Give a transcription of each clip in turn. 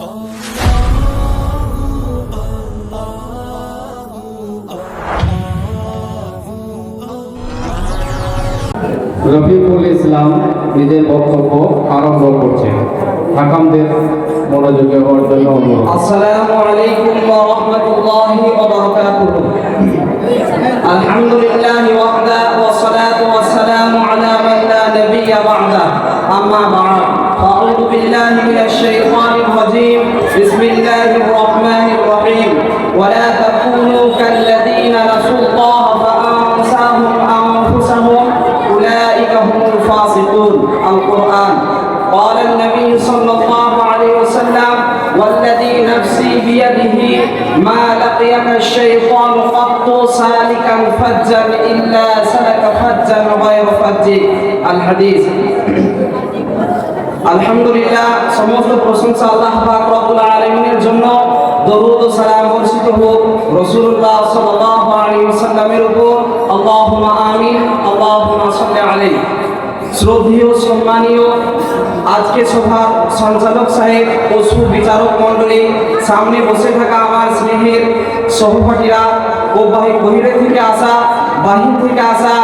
রফিকুল ইসলাম নিজের বক্তব্য আরম্ভ করছেন হাকামদের মনোযোগে হওয়ার জন্য আসসালামু আলাইকুম ওয়া রাহমাতুল্লাহি ওয়া বারাকাতুহু। ما لقيك الشيطان قط سالكا فجا إلا سلك فجا غير فج الحديث আলহামদুলিল্লাহ সমস্ত প্রশংসা আল্লাহ পাক রব্বুল আলামিনের জন্য দরুদ ও সালাম বর্ষিত হোক রাসূলুল্লাহ সাল্লাল্লাহু আলাইহি ওয়াসাল্লামের উপর আল্লাহুম্মা আমিন আল্লাহুম্মা সাল্লি আলাইহি শ্রদ্ধেয় সম্মানীয় আজকে সভার সঞ্চালক সাহেব ও সুবিচারক মণ্ডলী সামনে বসে থাকা আমার স্নেহের সহপাঠীরা ও বাহি- বহিরে থেকে আসা, বাহির থেকে আসা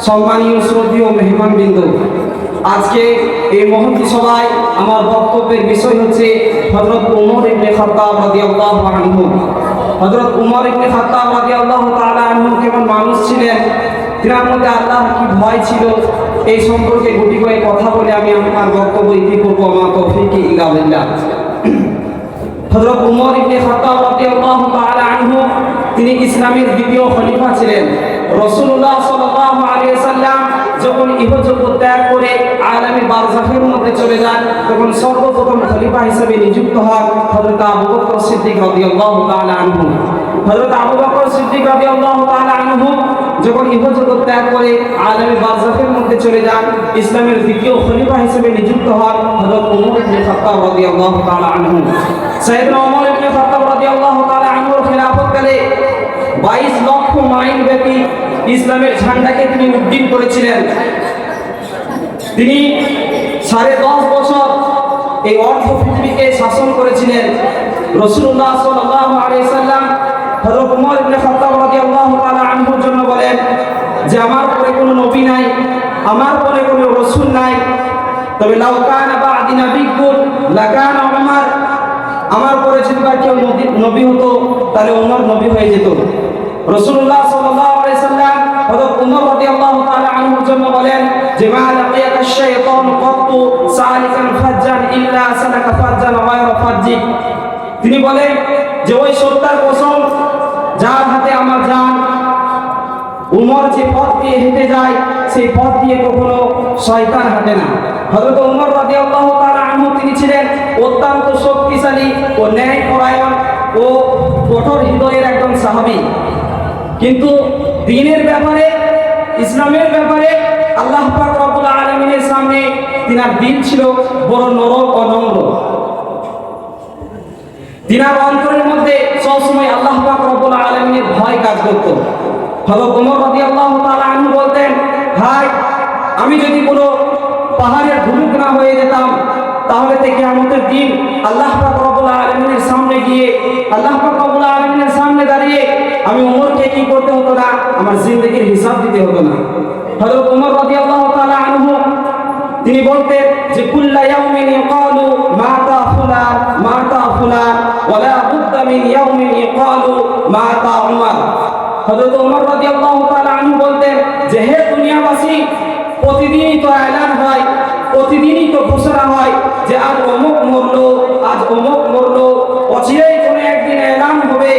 সম্মানীয় শ্রদ্ধেয় মেহমানবৃন্দ, আজকে এই মহতি সভায় আমার বক্তব্যের বিষয় হচ্ছে হজরত উমর ইবনে খাত্তাব রাদিয়াল্লাহু আনহু। হজরত উমর ইবনে খাত্তাব রাদিয়াল্লাহু তাআলা আনহু কেমন মানুষ ছিলেন, তিনার মধ্যে আল্লাহ কি ভয় ছিল, এই সম্পর্কে গুটি কয়েক কথা বলে আমি আমার বক্তব্য ইতি করব আমার তৌফিক ইল্লা হযরত উমর ইবনে খাত্তাব রাদিয়াল্লাহু তাআলা আনহু, তিনি ইসলামের দ্বিতীয় খলিফা ছিলেন। রাসূলুল্লাহ সাল্লাল্লাহু আলাইহি সাল্লাম যখন ইহজগৎ ত্যাগ করে আলামী বারজাখের মধ্যে চলে যান, তখন সর্বপ্রথম খলিফা হিসেবে নিযুক্ত হন হযরত আবু বকর সিদ্দিক রাদিয়াল্লাহু তাআলা আনহু। হযরত আবু বকর সিদ্দিক রাদিয়াল্লাহু তাআলা আনহু যখন ইহজগৎ ত্যাগ করে আলামী বারজাখের মধ্যে চলে যান, ইসলামের দ্বিতীয় খলিফা হিসেবে নিযুক্ত হন হযরত উমর ইবনে খাত্তাব রাদিয়াল্লাহু তাআলা আনহু। সাইয়েদনা ওমর ইবনে খাত্তাব রাদিয়াল্লাহু তাআলা আনহুর খিলাফতকালে 22 লক্ষ মাইল ব্যাপী ইসলামের ঝান্ডাকে তিনি উড্ডীন করেছিলেন। তিনি সাড়ে দশ বছর এই অর্ধ পৃথিবীকে শাসন করেছিলেন। রসুল্লাহ সাল্লাম হযরত ওমর ইবনে খাত্তাব রাদিয়াল্লাহু তাআলা আনহুর জন্য বলেন যে আমার পরে কোনো নবী নাই, আমার পরে কোনো রসুল নাই। তবে লাউ কানা বাদি নাবিয়্যুন, লাকানা উমর, আমার পরে যদি বা কেউ নবী- হতো, তাহলে ওমর নবী হয়ে যেত। রাসূলুল্লাহ সাল্লাল্লাহু আলাইহি সাল্লাম হযরত ওমর রাদিয়াল্লাহু তাআলা আনহুর জন্য বলেন যে, মা লাকিয়াকা শাইতান কত্তু সালিকান ফাজ্জান ইল্লা সালাকা ফাজ্জান ফাজ্জি তিনি বলেন যে, ওই সত্তার কসম যার হাতে আমার যান, উমর যে পথ দিয়ে হেঁটে যায়, সেই পথ দিয়ে কখনো শয়তান হাঁটে না। হযরত উমর রাদিয়াল্লাহু তাআলা আনহু তিনি ছিলেন অত্যন্ত শক্তিশালী ও ন্যায়পরায়ণ ও কঠোর হৃদয়ের একজন সাহাবী। কিন্তু দিনের ব্যাপারে, ইসলামের ব্যাপারে আল্লাহ পাক রব্বুল আলামিনের সামনে তিনার দিল ছিল বড় নরম ও নম্র। তিনার অন্তরের মধ্যে সবসময় আল্লাহ পাক রব্বুল আলামিনের ভয় কাজ করত। হযরত ওমর রাদিয়াল্লাহু তাআলা আনহু বলতেন, ভাই, আমি যদি কোনো পাহাড়ের ধুলুক না হয়ে যেতাম, তাহলে থেকে আমাদের দিন আল্লাহ পাক রব্বুল আলামিনের সামনে গিয়ে, আল্লাহ পাক রব্বুল আলামিনের সামনে দাঁড়িয়ে আমি ওমরকে কি করতে হতো না? আমার জিন্দেগির হিসাব দিতে হতো না। হযরত ওমর রাদিয়াল্লাহু তিনি বলতেন যে, কুল্লা ইয়াউমিন ইকালু মাতা ফুলান মাতা ফুলান, ওয়ালা বুদ্দা মিন ইয়াউমিন ইকালু মাতা উমর। হযরত ওমর রাদিয়াল্লাহু তাআলা আনহু বলতেন যে, হে দুনিয়াবাসী, প্রতিদিনই তো এলান হয়, প্রতিদিনই তো ঘোষণা হয় যে, আজ অমুক মরলো, আজ অমুক মরলো, অচিরেই কোনো একদিন এলান হবে,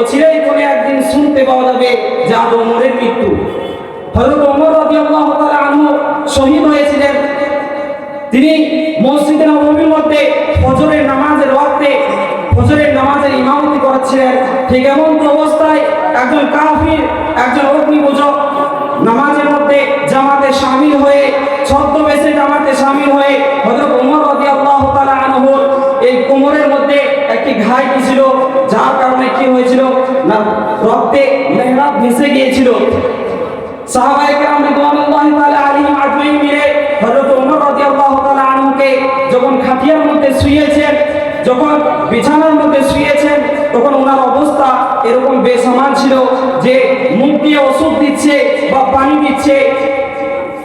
অচিরেই কোনো একদিন শুনতে পাওয়া যাবে যে আজ ওমরের মৃত্যু। হযরত ঠিক এমন অবস্থায় একজন কাফির, একজন অগ্নিপূজক নামাজের মধ্যে জামাতে সামিল হয়ে, ছদ্মবেশে জামাতে সামিল হয়ে হযরত ওমর রাদিয়াল্লাহু তাআলা আনহুর এই কোমরের মধ্যে একটি ঘাই ছিল যার কারণে কি হয়েছিল না, রক্তে মেহরাব ভেসে গিয়েছিল। সাহাবায়ে কেরাম রিদওয়ানুল্লাহি তাআলা আলাইহিম আজমাইন মিলে হযরত ওমর রাদিয়াল্লাহু তাআলা আনহুকে যখন খাটিয়ার মধ্যে শুয়েছেন, যখন বিছানার মধ্যে শুয়েছেন তখন ওনার অবস্থা এরকম বেসমান ছিল যে মুখ দিয়ে ওষুধ দিচ্ছে বা পানি দিচ্ছে।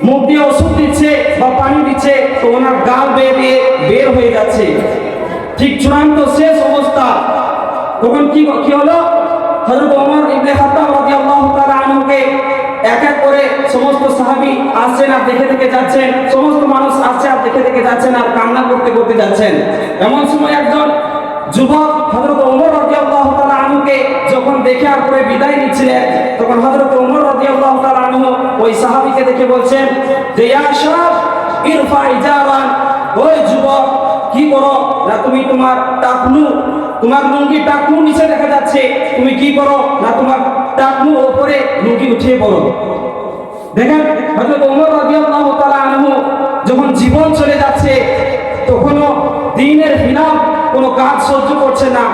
মুখ দিয়ে ওষুধ দিচ্ছে বা পানি দিচ্ছে, তো ওনার গাল বেয়ে দিয়ে বের হয়ে যাচ্ছে। ঠিক চূড়ান্ত শেষ অবস্থা। তখন কি কি হলো? এক এক করে সমস্ত আর দেখে দেখে যাচ্ছেন। সমস্ত মানুষ আসছে আর দেখে দেখে যাচ্ছেন আর কান্না করতে করতে যাচ্ছেন। এমন সময় একজন যুবক হযরত ওমর যখন করে বিদায় নিচ্ছিলেন তখন হযরত ওমর রাদিয়াল্লাহু তাআলা আনহু ওই সাহাবীকে দেখে বলছেন, যে ইরফা ওই যুবক, কি করো? না তুমি তোমার টাকনু, তোমার লুঙ্গি টাকনু নিচে দেখা যাচ্ছে, তুমি কি করো? না তোমার টাকনু ওপরে লুঙ্গি উঠিয়ে পড়ো। দেখেন, হযরত ওমর রাদিয়াল্লাহু তাআলা আনহু যখন জীবন চলে যাচ্ছে, তখনও দিনের বিনাম কোনো কাজ সহ্য করছে না।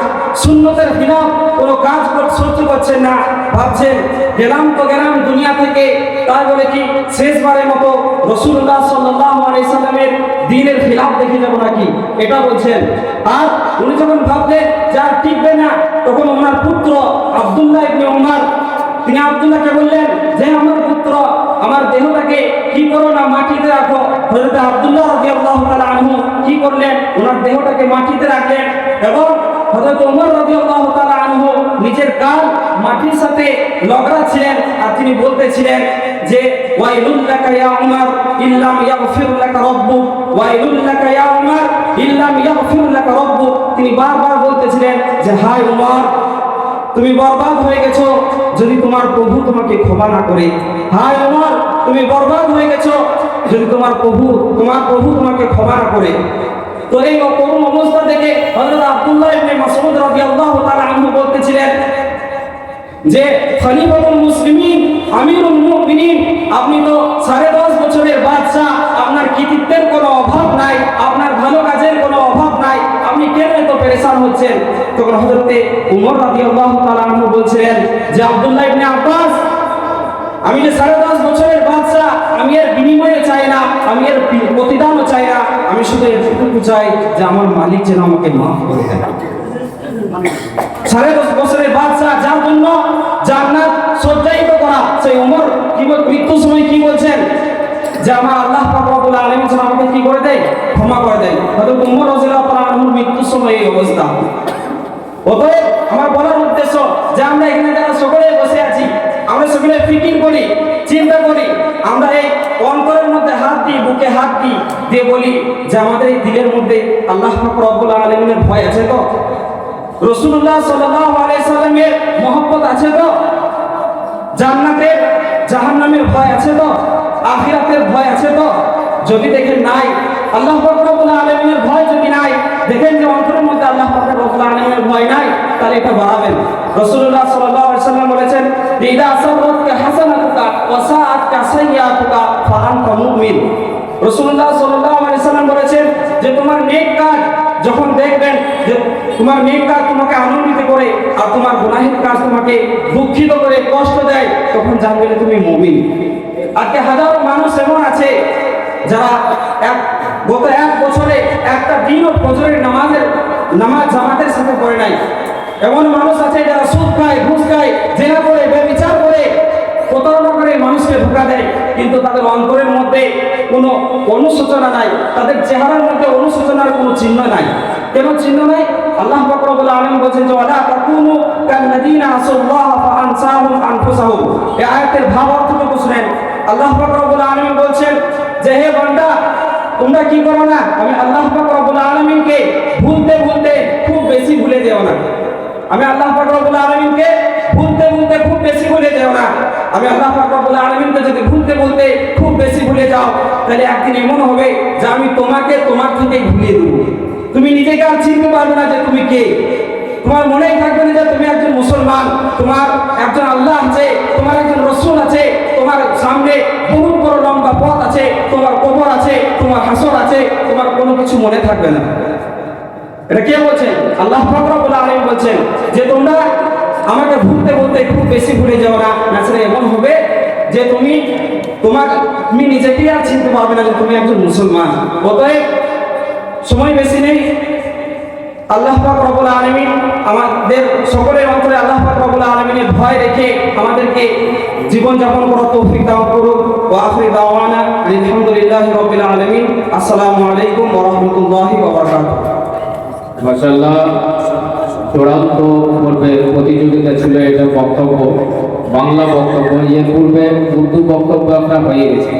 সুন্নতের বিনাম কোনো কাজ সহ্য করছে না। ভাবছেন, গেলাম তো গেলাম দুনিয়া থেকে, তাই বলে কি শেষবারের মতো রসুল্লাহ সাল্লাল্লাহু আলাইহি সাল্লামের দিনের খিলাফ দেখে যাব নাকি? এটা বলছেন। আর উনি যখন ভাবলেন যা টিকবে না, তখন ওনার পুত্র আব্দুল্লাহ ইবনে ওমর তিনি আব্দুল্লাহকে বললেন, যে আমার পুত্র, আমার দেহটাকে কি করো না মাটিতে রাখো? হযরত আব্দুল্লাহ রাদিয়াল্লাহু তাআলা আনহু কি করলেন? ওনার দেহটাকে মাটিতে রাখলেন এবং নিজের গাল মাটির সাথে ছিলেন আর তিনি বলতেছিলেন যে ওয়াইলুল লাকা ইয়া উমর, ইল্লাম ইয়াগফির লাকা রাব্বুক ওয়াইলুল লাকা ইয়া উমর, ইল্লাম ইয়াগফির লাকা রাব্বুক। তিনি বারবার বলতেছিলেন যে, হায় উমর, তুমি বরবাদ হয়ে গেছো, যদি তোমার প্রভু তোমাকে ক্ষমা না করে। হায় ওমর তুমি বরবাদ হয়ে গেছো, যদি তোমার প্রভু তোমার প্রভু তোমাকে ক্ষমা না করে। তো এই করুণ অবস্থা থেকে হযরত আব্দুল্লাহ ইবনে মাসউদ রাদিয়াল্লাহু তাআলা আনহু বলতেছিলেন যে, খলিফাতুল মুসলিমিন, আমিরুল মুমিনিন, আপনি তো সাড়ে দশ বছরের বাদশা আপনার কৃতিত্বের কোনো অভাব নাই, আপনার ভালো কাজের কোনো অভাব নাই, আপনি কেন এত পেরেশান হচ্ছেন? তখন হযরতে উমর রাদিয়াল্লাহু তাআলা আনহু বলছিলেন যে, আব্দুল্লাহ ইবনে আব্বাস, আমি যে সাড়ে দশ বছরের বাদশা আমি এর বিনিময়ে চাই না, আমি এর প্রতিদানও চাই না, আমি শুধু এটুকু চাই যে আমার মালিক যেন আমাকে মাফ করে দেয়। সাড়ে দশ বছরের বাদশা যার জন্য জান্নাত সজ্জায়িত করা, সেই উমর কি মৃত্যুর সময় কি বলছেন? যে আমার আল্লাহ রব্বুল আলামিন যেন আমাকে কি করে দেয়? ক্ষমা করে দেয়। হয়তো উমর রাদিয়াল্লাহু আনহুর মৃত্যুর সময় এই অবস্থা। অতএব আমার বলার উদ্দেশ্য যে আমরা এখানে যারা সকলে বসে আছি, আমরা সকলে চিন্তা করি আমরা এই অন্তরের মধ্যে হাত দিই বুকে হাত দিই দিয়ে বলি যে আমাদের এই দিলের মধ্যে আল্লাহ রব্বুল আলামিনের ভয় আছে তো? রসুল্লাহ সাল্লামের মহব্বত আছে তো? জান্নাতের, জাহান্নামের ভয় আছে তো? আখিরাতের ভয় আছে তো? যদি দেখেন নাই, আল্লাহ রব্বুল আলামিনের ভয় যদি নাই, দেখেন যে অন্তরের মধ্যে আল্লাহ রব্বুল আলামিনের ভয় নাই, তাহলে এটা বাড়াবেন। রসুল্লাহ সাল্লাম বলেছেন, ইদা আসাবাতকা হাসানাতুকা ওয়া সাআতকা সাইয়্যাতুকা ফাআনতা আলাইহি সাল্লাম বলেছেন যে তোমার নেক কাজ যখন দেখবেন যে তোমার নেক কাজ তোমাকে আনন্দিত করে আর তোমার গুনাহের কাজ তোমাকে দুঃখিত করে কষ্ট দেয়, তখন জানবে যে তুমি মুমিন। আজকে হাজারো মানুষ এমন আছে যারা এক, গত এক বছরে একটা দিনও ফজরের নামাজের, নামাজ জামাতের সাথে পড়ে নাই। এমন মানুষ আছে যারা সুদ খায়, ঘুষ খায়, জেনা করে ব্যবচার করে, প্রতারণা করে মানুষকে ধোকা দেয়। কিন্তু তাদের অন্তরের মধ্যে কোনো অনুশোচনা নাই। তাদের চেহারার মধ্যে অনুশোচনার কোনো চিহ্ন নাই। কেন চিহ্ন নাই? আল্লাহ পাক রব্বুল আলামিন বলেন যে, ওয়ালা তাকুনু কাল্লাযিনা আসাল্লাহ ফাআনসাহুম আনফুসাহুম। এই আয়াতের ভাব অর্থটুকু শুনেন আল্লাহ পাক রব্বুল আলামিন বলছেন যে, হে বান্দা, তোমরা কি করো না? আমি আল্লাহ রব্বুল আলামিনকে ভুলতে ভুলতে খুব বেশি ভুলে যেও না। আমি আল্লাহ রব্বুল আলামিনকে ভুলতে ভুলতে খুব বেশি ভুলে যেও না। আমি আল্লাহ রব্বুল আলামিনকে যদি ভুলতে ভুলতে খুব বেশি ভুলে যাও, তাহলে একদিন এমন হবে যে আমি তোমাকে তোমার থেকে ভুলিয়ে দেবো। তুমি নিজেকে আর চিনতে পারবে না যে তুমি কে। তোমার মনেই থাকবে না যে তুমি একজন মুসলমান, তোমার একজন আল্লাহ আছে, তোমার একজন রসুল আছে, তোমার সামনে বহুত বড় লম্বা পথ আছে, তোমার কবর আছে, তোমার হাসর আছে, তোমার কোনো কিছু মনে থাকবে না। এটা কে বলছেন? আল্লাহ ফাকরাবুল আলামিন বলছেন যে তোমরা আমাকে ভুলতে বলতে খুব বেশি ভুলে যাও না এমন হবে যে তুমি, তোমার, তুমি নিজেকে আর চিনতে পারবে না যে তুমি একজন মুসলমান? অতএব সময় বেশি নেই। আল্লাহ পাক রব্বুল আলামিন আমাদের সকলের অন্তরে আল্লাহ পাক রব্বুল আলামিনের ভয় রেখে আমাদেরকে জীবন যাপন করার তৌফিক দান করুন ওয়া আখিরি দাওয়ানা আলহামদুলিল্লাহি রাব্বিল আলামিন। আসসালামু আলাইকুম ওয়া রাহমাতুল্লাহি ওয়া বারাকাতুহু। মাসাল্লাহ চূড়ান্ত পূর্বে প্রতিযোগিতা ছিল এটা বক্তব্য, বাংলা বক্তব্য। এর পূর্বে উর্দু বক্তব্য আমরা হয়ে গেছে।